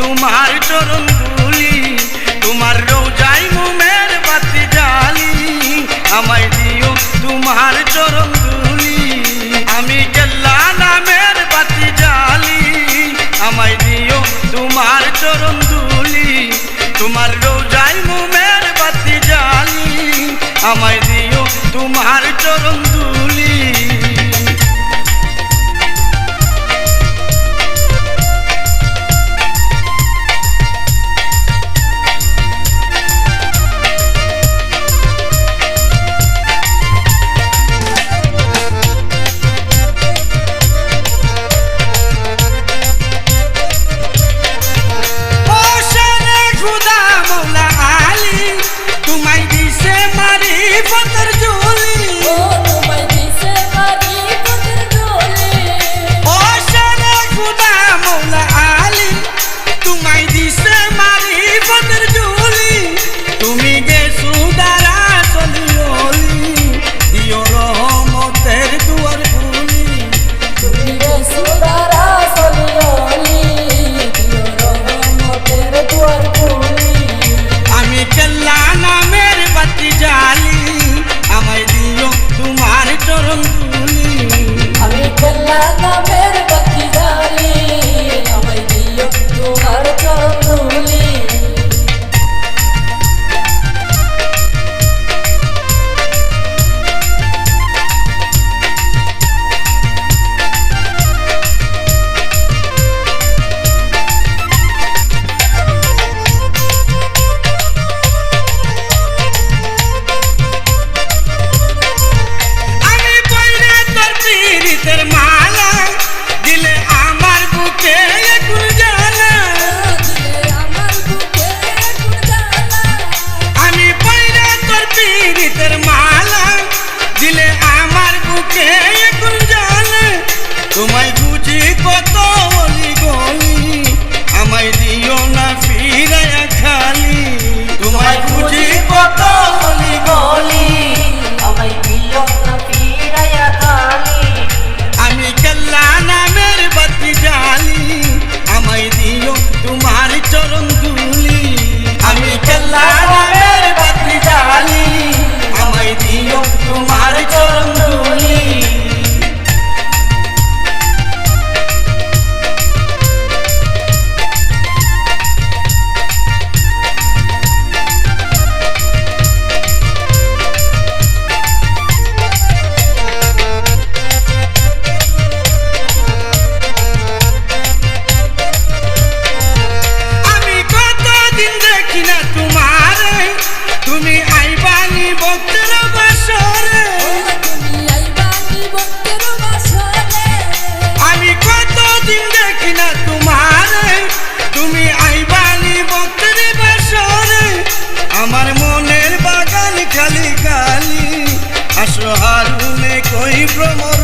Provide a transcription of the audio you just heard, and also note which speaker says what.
Speaker 1: চরণ দুলি তোমার রোজাই মুমের বাতি জালি আমায় দিও তোমার চরণ দুলি আমি কেল্লা নামের বাতি জালি আমায় দিও তোমার চরণ দুলি তোমার রোজাই মুমের বাতি জালি আমায় দিও তোমার চরণ দুলি Bye. from our